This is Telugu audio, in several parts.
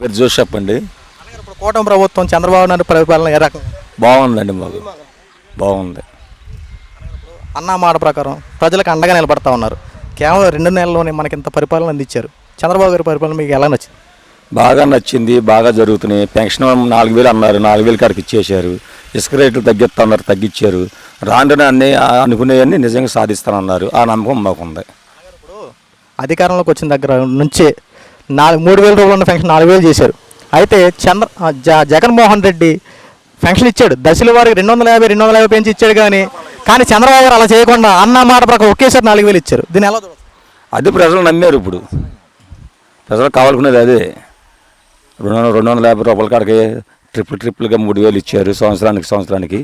పేరు జోషప్ అండి. ఇప్పుడు కూటమి ప్రభుత్వం చంద్రబాబు నాయుడు పరిపాలన ఏ రకం బాగుందండి మాకు బాగుంది. అన్న మాట ప్రకారం ప్రజలకు అండగా నిలబడతా ఉన్నారు. కేవలం రెండు నెలల్లోనే మనకి ఇంత పరిపాలన అందించారు. చంద్రబాబు గారి పరిపాలన మీకు ఎలా నచ్చింది? బాగా నచ్చింది బాగా జరుగుతున్నాయి. పెన్షన్ నాలుగు వేలు అన్నారు నాలుగు వేలు కాడికి ఇచ్చేశారు. ఇసుక రేట్లు తగ్గిస్తున్నారు తగ్గించారు రాండున అన్ని అనుకునేవన్నీ నిజంగా సాధిస్తానన్నారు. ఆ నమ్మకం మాకుంది. అధికారంలోకి వచ్చిన దగ్గర నుంచి నాలుగు మూడు వేల రూపాయలు ఉన్న పెన్షన్ నాలుగు వేలు చేశారు. అయితే చంద్ర జ జగన్మోహన్ రెడ్డి పెన్షన్ ఇచ్చాడు. దశల వారికి రెండు వందల యాభై రెండు వందల యాభై పెంచి ఇచ్చాడు కానీ కానీ చంద్రబాబు గారు అలా చేయకుండా అన్న మాట ప్రకారం ఒకేసారి నాలుగు వేలు ఇచ్చారు. దీన్ని ఎలా అది ప్రజలు నమ్మారు ఇప్పుడు. ప్రజలకు కావాలనుకునేది అదే. రెండు వందల రెండు వందల యాభై రూపాయల కాడికి ట్రిపుల్ ట్రిపుల్గా మూడు వేలు ఇచ్చారు సంవత్సరానికి సంవత్సరానికి.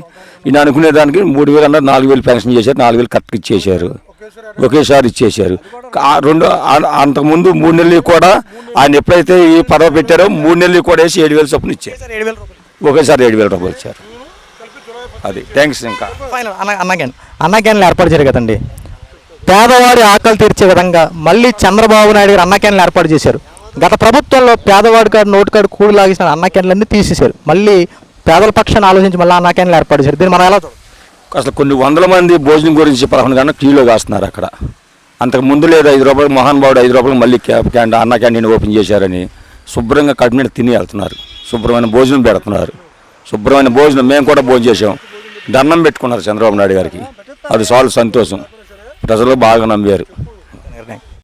ఈయన అనుకునే దానికి మూడు వేలు అన్నారు నాలుగు వేలు పెన్షన్ చేశారు నాలుగు వేలు కరెక్ట్ ఇచ్చేశారు. ఒకేసారి ఇచ్చేశారు. రెండు అంతకుముందు మూడు నెలలు కూడా ఆయన ఎప్పుడైతే ఈ పదవి పెట్టారో మూడు నెలలు కూడా వేసి ఏడు వేలు చొప్పున ఇచ్చారు. ఒకేసారి ఏడు వేల రూపాయలు ఇచ్చారు. అది. థ్యాంక్స్ ఇంకా. అన్న క్యాన్ అన్న క్యాన్లు ఏర్పాటు చేశారు కదండి. పేదవాడి ఆకలి తీర్చే విధంగా మళ్ళీ చంద్రబాబు నాయుడు గారు అన్న క్యాన్లు ఏర్పాటు చేశారు. గత ప్రభుత్వంలో పేదవాడి కాడు నోటు కాడు కూడి లాగేసిన అన్న క్యాన్లన్నీ తీసేశారు. మళ్ళీ పేదల పక్షాన్ని ఆలోచించి మళ్ళీ అన్న క్యాన్లు ఏర్పాటు చేశారు. దీన్ని మనం ఎలా అసలు కొన్ని వందల మంది భోజనం గురించి పదకొండు గంటల క్యూలో కాస్తున్నారు అక్కడ. అంతకు ముందు లేదు ఐదు రూపాయలు మహాన్ బాబుడు ఐదు రూపాయలు మళ్ళీ క్యా- క్యాంటీన్ అన్న క్యాంటీన్ ఓపెన్ చేశారని శుభ్రంగా కడుపు మీద తిని వెళ్తున్నారు. శుభ్రమైన భోజనం పెడుతున్నారు. శుభ్రమైన భోజనం మేము కూడా భోజనం చేసాం దండం పెట్టుకున్నారు చంద్రబాబు నాయుడు గారికి. అది చాలు సంతోషం. ప్రజలు బాగా నమ్మారు.